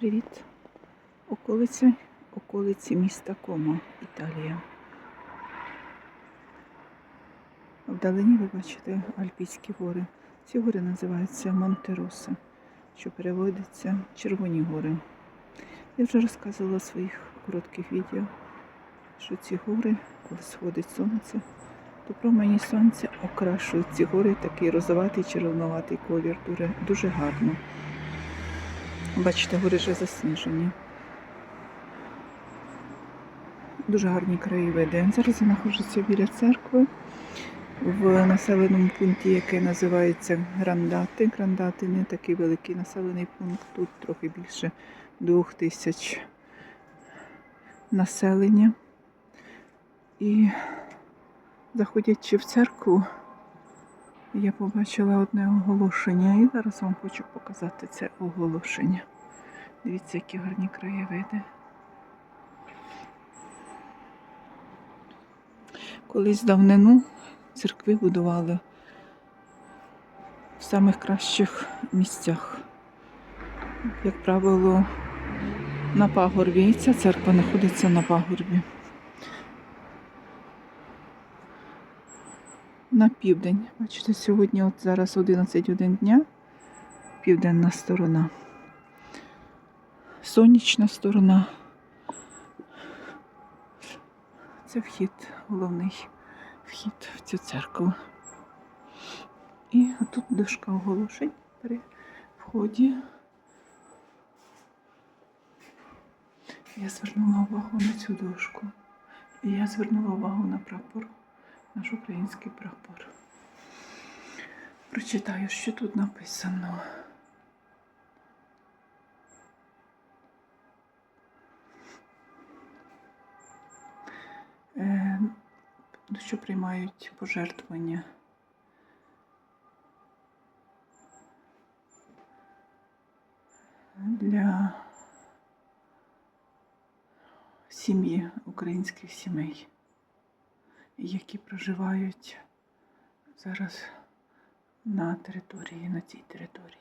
Привіт! Околиці, околиці міста Кома, Італія. Вдалині ви бачите Альпійські гори. Ці гори називаються Монтероса, що переводиться Червоні гори. Я вже розказувала в своїх коротких відео, що ці гори, коли сходить сонце, то промені сонця окрашують ці гори такий розоватий червонуватий колір. Дуже, дуже гарно. Бачите, гори вже засніжені. Дуже гарні краєвиди. Зараз я знаходжуся біля церкви в населеному пункті, який називається Грандати. Грандати не такий великий населений пункт, тут трохи більше двох тисяч населення. І заходячи в церкву, я побачила одне оголошення і зараз вам хочу показати це оголошення. Дивіться, які гарні краєвиди. Колись давнину церкви будували в самих кращих місцях. Як правило, на пагорбі. І ця церква знаходиться на пагорбі. На південь. Бачите, сьогодні от зараз 11 годин дня, південна сторона, сонячна сторона. Це вхід, головний вхід в цю церкву. І тут дошка оголошень при вході. Я звернула увагу на цю дошку. І я звернула увагу на прапор наш український прапор. Прочитаю, що тут написано. Е, що приймають пожертвування. Для сім'ї українських сімей які проживають зараз на території, на цій території.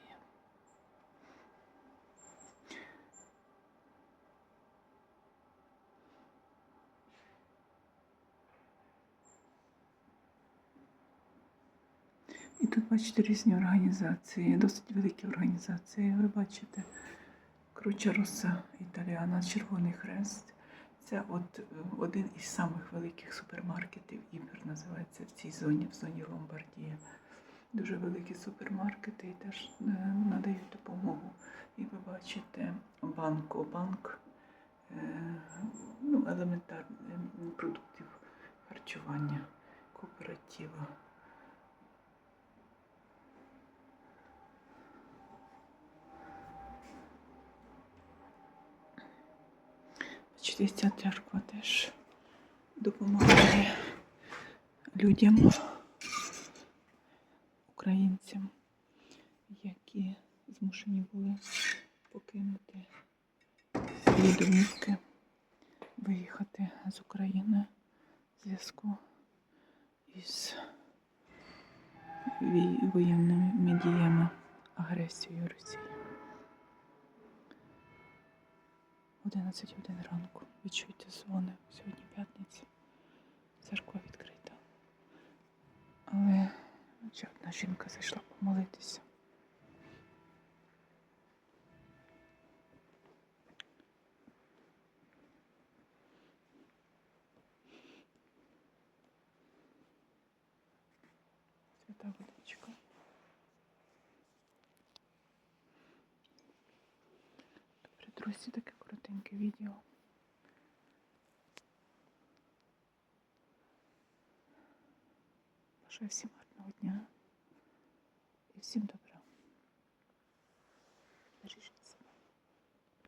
І тут бачите різні організації, досить великі організації. Ви бачите Круча Роса Італіана, Червоний Хрест. Це от е, один із самих великих супермаркетів. Ібер називається в цій зоні, в зоні Ломбардія. Дуже великі супермаркети і теж е, надають допомогу. І ви бачите банк, банк е, ну, елементарних продуктів харчування, кооператива. Бачите, ця церква теж допомагає людям, українцям, які змушені були покинути свої домівки, виїхати з України в зв'язку із воєнними діями агресією Росії. 11 годин ранку. Відчуйте дзвони. Сьогодні п'ятниця. Церква відкрита. Але ще одна жінка зайшла помолитися. Свята водичка. Друзі, таке коротеньке відео. Бажаю всім гарного дня і всім добра. Бережіть